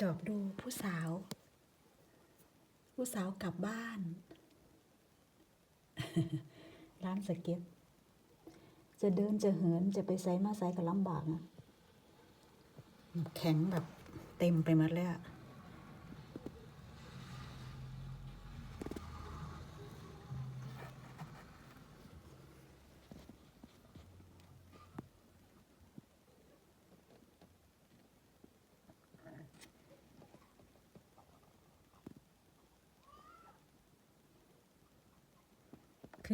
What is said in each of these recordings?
จอบดูผู้สาว ผู้สาวกลับบ้าน ร้านสเก็ตจะเดินจะเหินจะไปไซมาไซก็ลำบากนะแข็งแบบเต็มไปหมดเลยอะ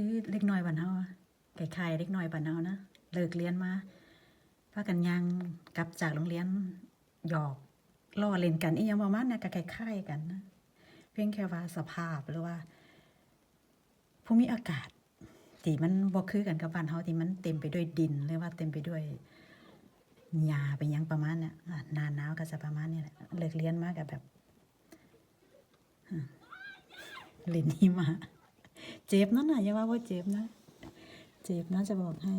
คือเล็กน้อยบ้านเฮาไก่ไข่เล็กน้อยบ้านเฮานะเลิกเรียนมาพากันยังกลับจากโรงเรียนหยอกล่อเล่นกันอีหยังประมาณนั้นก็คล้ายๆกันนะเพียงแค่ว่าสภาพหรือว่าภูมิอากาศที่มันบ่คือกันกับบ้านเฮาที่มันเต็มไปด้วยดินหรือว่าเต็มไปด้วยหญ้าไปหยังประมาณเนี้ยอะหน้าหนาวก็จะประมาณนี้แหละเลิกเรียนมาก็แบบเล่นหิมะ เจ็บนั่นน่ะอย่าว่าว่าเจ็บนะ เจ็บนะจะบอกให้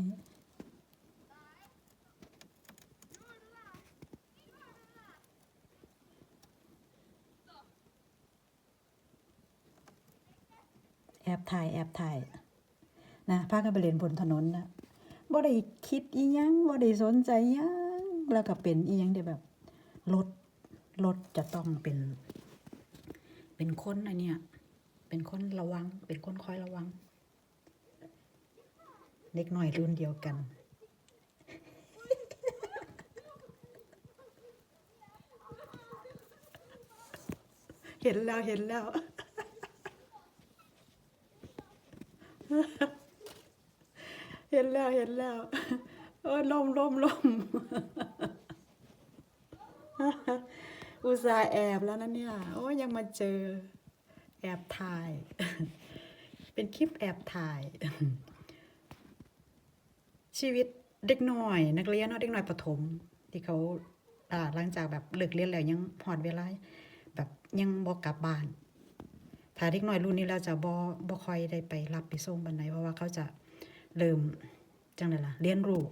แอบถ่ายแอบถ่ายนะพากันไปเล่นบนถนนนะบ่ได้คิดอีหยังบ่ได้สนใจยังแล้วก็เป็นอีหยังได้แบบรถรถจะต้องเป็น เป็นคนอันเนี้ย เป็นคนระวัง เป็นคนคอยระวัง เด็กหน่อยรุ่นเดียวกัน เห็นแล้วเห็นแล้วเห็นแล้วเห็นแล้วเออลมลมลมอุตส่าห์แอบแล้วนะเนี่ย โอ้ยยังมาเจอ แอบถ่าย เป็นคลิปแอบถ่าย ชีวิตเด็กหน้อย นักเรียนเนาะเด็กหน้อยประถม ที่เขาอ่าหลังจากแบบเลิกเรียนแล้วยังหอดเวลาแบบยังบ่กลับบ้านถ้าเด็กน้อยรุ่นนี้เราจะบ่บ่ค่อยได้ไปรับไปส่งบันไดเพราะว่าเขาจะเริ่มจังไดล่ะเรียนรู้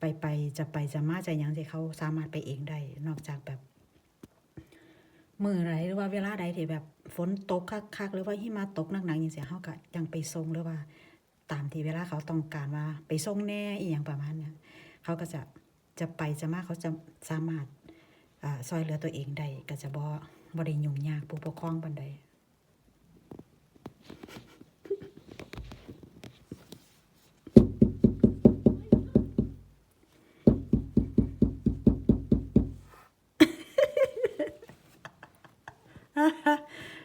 ไปไปจะไปจะมาจะยังที่เขาสามารถไปเองได้ นอกจากแบบ มือไรหรือว่าเวลาใดที่แบบฝนตกคักๆหรือว่าหิมะตกหนักๆอย่างเสียเฮาก็ยังไปส่งหรือว่า ตามที่เวลาเขาต้องการว่าไปส่งแน่อีอย่างประมาณเนี้ยเขาก็จะจะไปจะมาเขาจะสามารถอ่าซอยเหลือตัวเองได้ก็จะบ่บ่ได้ยุ่งยากผู้ปกครองปานใด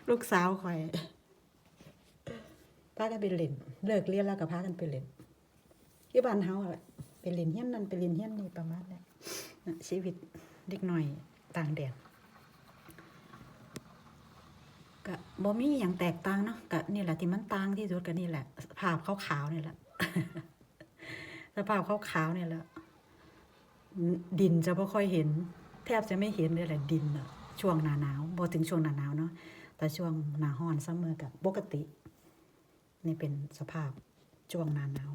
ลูกสาวข่อยพากันไปเล่นเลิกเรียนแล้วก็พากันไปเล่นที่บ้านเฮาอะไปเล่นเฮี้ยนนั่นไปเล่นเฮี้ยนนี่ประมาณนั้นชีวิตเด็กหน่อยต่างแดนก็บ่มีอย่างแตกต่างเนาะก็นี่แหละที่มันต่างที่สุดก็นี่แหละภาพขาวๆนี่แหละสภาพขาวๆนี่แหละดินจะไม่ค่อยเห็น แทบจะไม่เห็นเลยแหละดินอะ ช่วงหนาหนาวพอถึงช่วงหนาหนาวเนาะแต่ช่วงหนาร้อนซัมเมอร์กับปกติ นี่เป็นสภาพช่วงหนาหนาว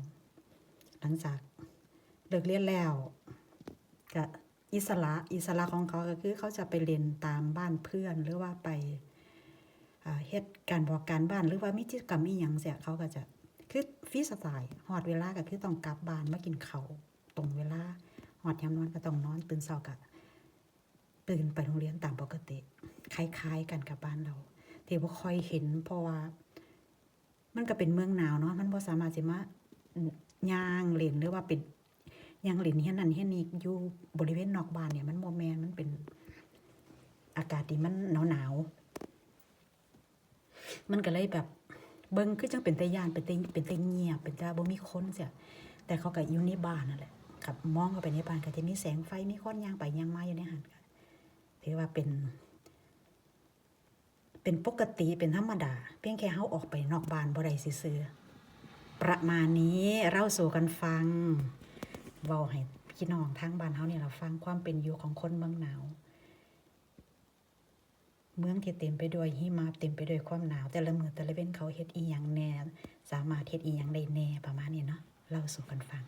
หลังจากเลิกเรียนแล้วก็อิสระอิสระของเขาก็คือเขาจะไปเรียนตามบ้านเพื่อนหรือว่าไปเฮ็ดการบอกการบ้านหรือว่ามิจิกรรมอีหยังเสียเขาก็จะคือฟีสไตล์ฮอดเวลาก็คือต้องกลับบ้านมากินเขาตรงเวลาหอดยามนอนก็ต้องนอนตื่นเช้าก็ ตื่นไปโรงเรียนตามปกติ คล้าย ๆ กันกับบ้านเราที่บ่ค่อยเห็น เพราะว่า มันก็เป็นเมืองหนาวเนาะมันบ่สามารถสิมาย่างเล่นหรือว่าเป็นย่างเล่นเฮียนนั่นเฮียนนี้อยู่บริเวณนอกบ้านเนี่ย มันบ่แมนมันเป็นอากาศที่มันหนาวๆมันก็เลยแบบเบิ่งคือจังเป็นตาย่านเป็นตาเป็นตาเงียบเป็นตาบ่มีคนเสียแต่เขาก็อยู่ในบ้านนั่นแหละขับมองเข้าไปในบ้านก็จะมีแสงไฟมีคนย่างไปย่างมาอยู่ในหันค่ะ ถือว่าเป็น เป็นปกติเป็นธรรมดา เพียงแค่เฮาออกไปนอกบ้านบ่ได้ซื่อประมาณนี้เราสู่กันฟังเว้าให้พี่น้องทางบ้านเฮาเนี่ยเราฟังความเป็นอยู่ของคนเมืองหนาว เมืองที่เต็มไปด้วยหิมะเต็มไปด้วยความหนาว แต่ละมือแต่ละเว้นเขาเฮ็ดอีหยังแน่ สามารถเฮ็ดอีหยังได้แน่ประมาณนี้เนาะเล่าสู่กันฟัง